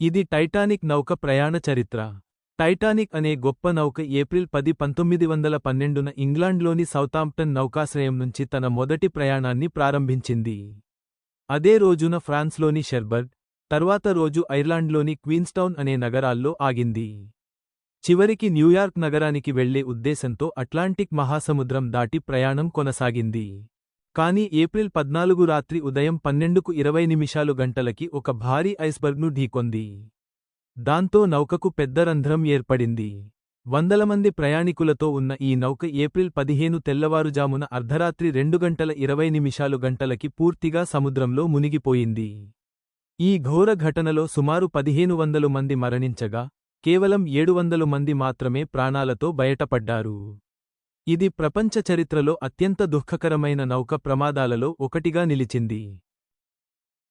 ఇది టైటానిక్ నౌక ప్రయాణ చరిత్ర. టైటానిక్ అనే గొప్ప నౌక ఏప్రిల్ పది పంతొమ్మిది వందల పన్నెండున ఇంగ్లాండ్లోని సౌతాంప్టన్ నౌకాశ్రయం నుంచి తన మొదటి ప్రయాణాన్ని ప్రారంభించింది. అదే రోజున ఫ్రాన్స్లోని షెర్బర్గ్ తర్వాత రోజు ఐర్లాండ్లోని క్వీన్స్టౌన్ అనే నగరాల్లో ఆగింది. చివరికి న్యూయార్క్ నగరానికి వెళ్ళే ఉద్దేశంతో అట్లాంటిక్ మహాసముద్రం దాటి ప్రయాణం కొనసాగింది. కానీ ఏప్రిల్ పద్నాలుగు రాత్రి ఉదయం పన్నెండుకు ఇరవై నిమిషాలు గంటలకి ఒక భారీ ఐస్బర్గ్ను ఢీకొంది. దాంతో నౌకకు పెద్ద రంధ్రం ఏర్పడింది. వందల మంది ప్రయాణికులతో ఉన్న ఈ నౌక ఏప్రిల్ పదిహేను తెల్లవారుజామున అర్ధరాత్రి రెండు గంటల ఇరవై నిమిషాలు గంటలకి పూర్తిగా సముద్రంలో మునిగిపోయింది. ఈ ఘోర ఘటనలో సుమారు పదిహేను వందలు మంది మరణించగా కేవలం ఏడు వందలు మంది మాత్రమే ప్రాణాలతో బయటపడ్డారు. ఇది ప్రపంచ చరిత్రలో అత్యంత దుఃఖకరమైన నౌక ప్రమాదాలలో ఒకటిగా నిలిచింది.